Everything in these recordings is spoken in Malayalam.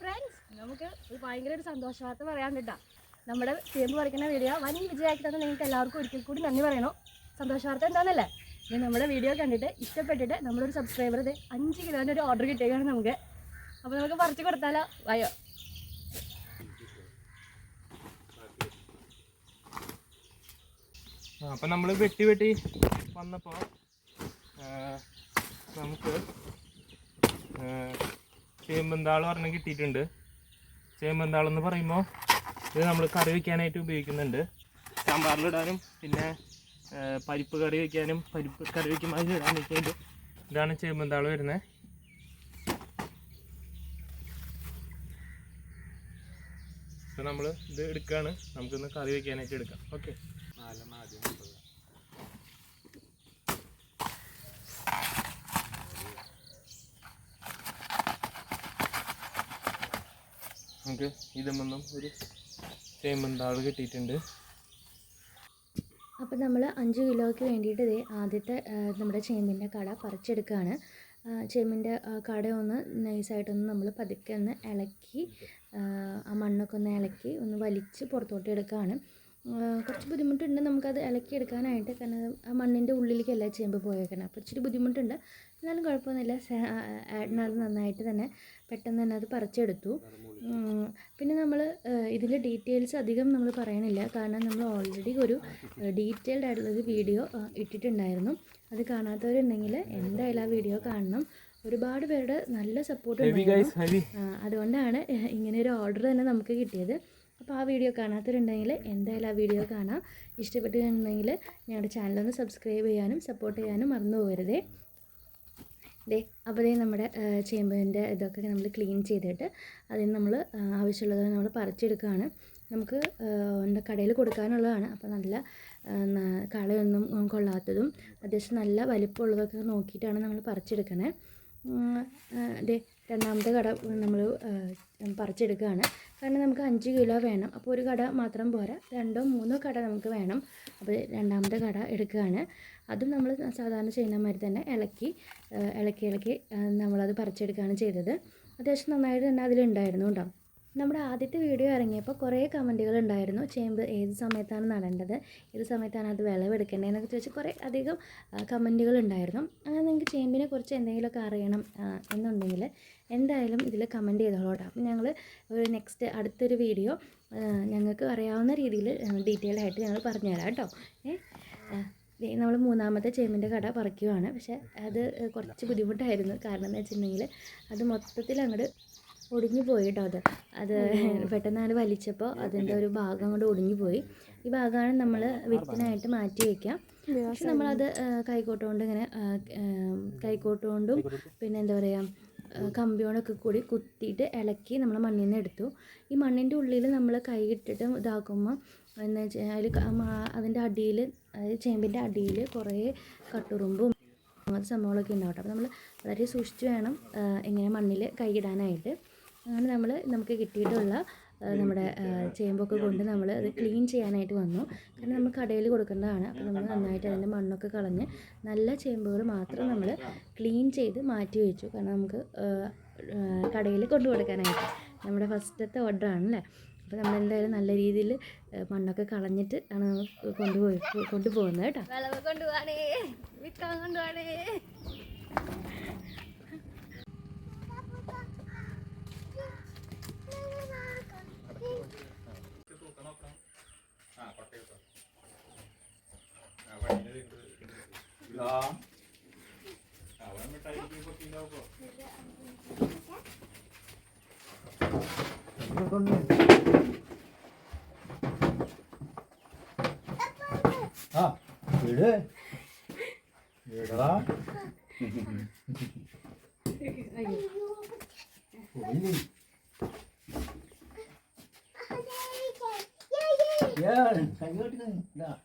ഫ്രണ്ട്സ് നമുക്ക് ഒരു ഭയങ്കര ഒരു സന്തോഷ വാർത്ത പറയാൻ കേട്ടാ നമ്മുടെ ചേമ്പ് പറിക്കുന്ന വീഡിയോ വൻ വിജയമാക്കി തന്നെ നിങ്ങൾക്ക് എല്ലാവർക്കും ഒരിക്കൽ കൂടി നന്ദി പറയണോ? സന്തോഷ വാർത്ത എന്താണെന്നല്ലേ ഇനി നമ്മുടെ വീഡിയോ കണ്ടിട്ട് ഇഷ്ടപ്പെട്ടിട്ട് നമ്മളൊരു സബ്സ്ക്രൈബർ ഇത് അഞ്ച് കിലോന്റെ ഒരു ഓർഡർ കിട്ടിയേക്കാണ് നമുക്ക്. അപ്പോൾ നമുക്ക് പറിച്ച് കൊടുത്താലോ? വയോ. അപ്പം നമ്മൾ വെട്ടി വെട്ടി വന്നപ്പോൾ നമുക്ക് ചേമ്പന്താൾ ഒരെണ്ണം കിട്ടിയിട്ടുണ്ട്. ചേമ്പന്താൾ എന്ന് പറയുമ്പോൾ ഇത് നമ്മൾ കറി വയ്ക്കാനായിട്ട് ഉപയോഗിക്കുന്നുണ്ട്. സാമ്പാറിലിടാനും പിന്നെ പരിപ്പ് കറി വയ്ക്കാനും പരിപ്പ് കറി വയ്ക്കുമ്പോൾ അതിലിടാനൊക്കെ വയ്ക്കുന്നുണ്ട് ഇതാണ് ചേമ്പന്താൾ വരുന്നത് നമ്മൾ ഇത് എടുക്കുകയാണ് നമുക്കിന്ന് കറി വയ്ക്കാനായിട്ട് എടുക്കാം. ഓക്കെ. നമുക്ക് ഇതുമെന്നും ഒരു ചേമ്പന്താൾ കിട്ടിയിട്ടുണ്ട്. അപ്പോൾ നമ്മൾ അഞ്ച് കിലോയ്ക്ക് വേണ്ടിയിട്ട് ഇതേ ആദ്യത്തെ നമ്മുടെ ചേമ്പിന്റെ കട പറിച്ചെടുക്കുകയാണ് ചേമ്പിന്റെ കട ഒന്ന് നൈസായിട്ടൊന്ന് നമ്മൾ പതുക്കെ ഒന്ന് ഇളക്കി ആ, മണ്ണൊക്കെ ഒന്ന് ഇളക്കി ഒന്ന് വലിച്ച് പുറത്തോട്ട് എടുക്കുകയാണ് കുറച്ച് ബുദ്ധിമുട്ടുണ്ട് നമുക്കത് ഇളക്കിയെടുക്കാനായിട്ട്. കാരണം ആ മണ്ണിന്റെ ഉള്ളിലേക്കല്ല ചേമ്പ് പോയേക്കണം. അപ്പോൾ ഇച്ചിരി ബുദ്ധിമുട്ടുണ്ട്. എന്നാലും കുഴപ്പമൊന്നുമില്ല. അത് നന്നായിട്ട് തന്നെ പെട്ടെന്ന് തന്നെ അത് പറിച്ചെടുത്തു. പിന്നെ നമ്മൾ ഇതിൽ ഡീറ്റെയിൽസ് അധികം നമ്മൾ പറയണില്ല. കാരണം നമ്മൾ ഓൾറെഡി ഒരു ഡീറ്റെയിൽഡ് ആയിട്ടുള്ളൊരു വീഡിയോ ഇട്ടിട്ടുണ്ടായിരുന്നു. അത് കാണാത്തവരുണ്ടെങ്കിൽ എന്തായാലും ആ വീഡിയോ കാണണം. ഒരുപാട് പേരുടെ നല്ല സപ്പോർട്ട് അതുകൊണ്ടാണ് ഇങ്ങനെ ഒരു ഓർഡർ തന്നെ നമുക്ക് കിട്ടിയത്. അപ്പോൾ ആ വീഡിയോ കാണാത്തവരുണ്ടെങ്കിൽ എന്തായാലും ആ വീഡിയോ കാണാം. ഇഷ്ടപ്പെട്ടിട്ടുണ്ടെങ്കിൽ ഞങ്ങളുടെ ചാനലൊന്ന് സബ്സ്ക്രൈബ് ചെയ്യാനും സപ്പോർട്ട് ചെയ്യാനും മറന്നു പോകരുതേ. ദേ അപ്പോൾ ദേ നമ്മുടെ ചേമ്പിന്റെ ഇതൊക്കെ നമ്മൾ ക്ലീൻ ചെയ്തിട്ട് അതിൽ നമ്മൾ ആവശ്യമുള്ളത് നമ്മൾ പറിച്ചെടുക്കുകയാണ്. നമുക്ക് എന്താ കടയിൽ കൊടുക്കാനുള്ളതാണ്. അപ്പോൾ നല്ല കളയൊന്നും കൊള്ളാത്തതും അത്യാവശ്യം നല്ല വലിപ്പമുള്ളതൊക്കെ നോക്കിയിട്ടാണ് നമ്മൾ പറിച്ചെടുക്കണേ. ദേ രണ്ടാമത്തെ കട നമ്മൾ പറിച്ചെടുക്കുകയാണ്. കാരണം നമുക്ക് അഞ്ച് കിലോ വേണം. അപ്പോൾ ഒരു കട മാത്രം പോരാ. രണ്ടോ മൂന്നോ കട നമുക്ക് വേണം. അപ്പോൾ രണ്ടാമത്തെ കട എടുക്കുകയാണ്. അതും നമ്മൾ സാധാരണ ചെയ്യുന്ന മാതിരി തന്നെ ഇളക്കി ഇളക്കി ഇളക്കി നമ്മളത് പറിച്ചെടുക്കുകയാണ് ചെയ്തത്. അത്യാവശ്യം നന്നായിട്ട് തന്നെ അതിലുണ്ടായിരുന്നു കേട്ടോ. നമ്മുടെ ആദ്യത്തെ വീഡിയോ ഇറങ്ങിയപ്പോൾ കുറേ കമന്റുകൾ ഉണ്ടായിരുന്നു. ചേമ്പ് ഏത് സമയത്താണ് നടേണ്ടത്? ഏത് സമയത്താണ് അത് വിളവെടുക്കേണ്ടതെന്നൊക്കെ ചോദിച്ച് കുറേ അധികം കമന്റുകൾ ഉണ്ടായിരുന്നു. അങ്ങനെ നിങ്ങൾക്ക് ചേമ്പിനെ കുറിച്ച് എന്തെങ്കിലുമൊക്കെ അറിയണം എന്നുണ്ടെങ്കിൽ എന്തായാലും ഇതിൽ കമന്റ് ചെയ്തോളൂ അപ്പം ഞങ്ങൾ ഒരു നെക്സ്റ്റ് അടുത്തൊരു വീഡിയോ ഞങ്ങൾക്ക് അറിയാവുന്ന രീതിയിൽ ഡീറ്റെയിൽ ആയിട്ട് ഞങ്ങൾ പറഞ്ഞുതരാം കേട്ടോ. ഏ നമ്മൾ മൂന്നാമത്തെ ചേമ്പിന്റെ കട പറിക്കുവാണ്. പക്ഷേ അത് കുറച്ച് ബുദ്ധിമുട്ടായിരുന്നു. കാരണം എന്ന് വെച്ചിട്ടുണ്ടെങ്കിൽ അത് മൊത്തത്തിൽ അങ്ങോട്ട് ഒടിഞ്ഞു പോയി കേട്ടോ അത് അത് പെട്ടെന്ന് അങ്ങനെ വലിച്ചപ്പോൾ അതിന്റെ ഒരു ഭാഗം കൊണ്ട് ഒടിഞ്ഞു പോയി ഈ ഭാഗമാണ് നമ്മൾ വിത്തിനായിട്ട് മാറ്റി വയ്ക്കാം പക്ഷെ നമ്മളത് കൈക്കോട്ടുകൊണ്ട് കൈക്കോട്ട് കൊണ്ട് ഇങ്ങനെ കൈക്കോട്ട് കൊണ്ടും പിന്നെ എന്താ പറയുക കമ്പിയോടൊക്കെ കൂടി കുത്തിയിട്ട് ഇളക്കി നമ്മൾ മണ്ണിൽ നിന്ന് എടുത്തു. ഈ മണ്ണിന്റെ ഉള്ളിൽ നമ്മൾ കൈ ഇട്ടിട്ട് ഇതാക്കുമ്പോൾ എന്ന് വെച്ചാൽ അതിൽ അതിന്റെ അടിയിൽ അതായത് ചേമ്പിന്റെ അടിയിൽ കുറേ കട്ടുറുമ്പും അങ്ങനത്തെ സംഭവങ്ങളൊക്കെ ഉണ്ടാവട്ടെ അപ്പോൾ നമ്മൾ വളരെ സൂക്ഷിച്ച് വേണം ഇങ്ങനെ മണ്ണിൽ കൈയിടാനായിട്ട്. അങ്ങനെ നമ്മൾ നമുക്ക് കിട്ടിയിട്ടുള്ള നമ്മുടെ ചേമ്പൊക്കെ കൊണ്ട് നമ്മൾ അത് ക്ലീൻ ചെയ്യാനായിട്ട് വന്നു. കാരണം നമ്മൾ കടയിൽ കൊടുക്കേണ്ടതാണ്. അപ്പോൾ നമ്മൾ നന്നായിട്ട് അതിന്റെ മണ്ണൊക്കെ കളഞ്ഞ് നല്ല ചേമ്പുകൾ മാത്രം നമ്മൾ ക്ലീൻ ചെയ്ത് മാറ്റി വെച്ചു. കാരണം നമുക്ക് കടയിൽ കൊണ്ടു കൊടുക്കാനായിട്ട് നമ്മുടെ ഫസ്റ്റത്തെ ഓർഡറാണ് അല്ലേ അപ്പോൾ നമ്മൾ എന്തായാലും നല്ല രീതിയിൽ മണ്ണൊക്കെ കളഞ്ഞിട്ട് ആണ് കൊണ്ടുപോയി കൊണ്ടുപോകുന്നത് കേട്ടോ. 가. 자, 오늘 따이 이거 끼려고. 아, 그래? 얘들아? 어이. 야, 잘 어디가 있나?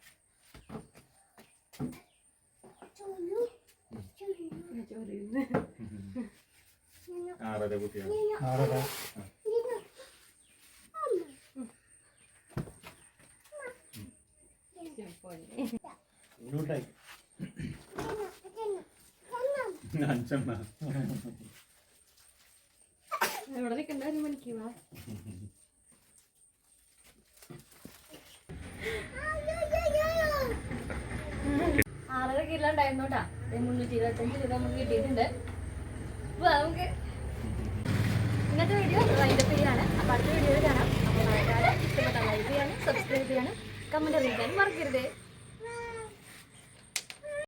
ആറര കുട്ടിയാണ് ആരടാ? ഇങ്ങോട്ടായി. അഞ്ചെണ്ണ. എവിടെ നിൽക്കണ്ട? ഒരു മണിക്ക് വാ. ആറര കിലോ ഉണ്ടായിരുന്നു കേട്ടാ നമുക്ക് നമുക്ക് ഇന്നത്തെ വീഡിയോ വൈൻഡപ്പ് ചെയ്യാണ്. അപ്പൊ അടുത്ത വീഡിയോയിൽ കാണാം. അപ്പോൾ ഇഷ്ടപ്പെട്ട ലൈക്ക് ചെയ്യാനും സബ്സ്ക്രൈബ് ചെയ്യാനും കമന്റ് അറിയിക്കാനും മറക്കരുത്.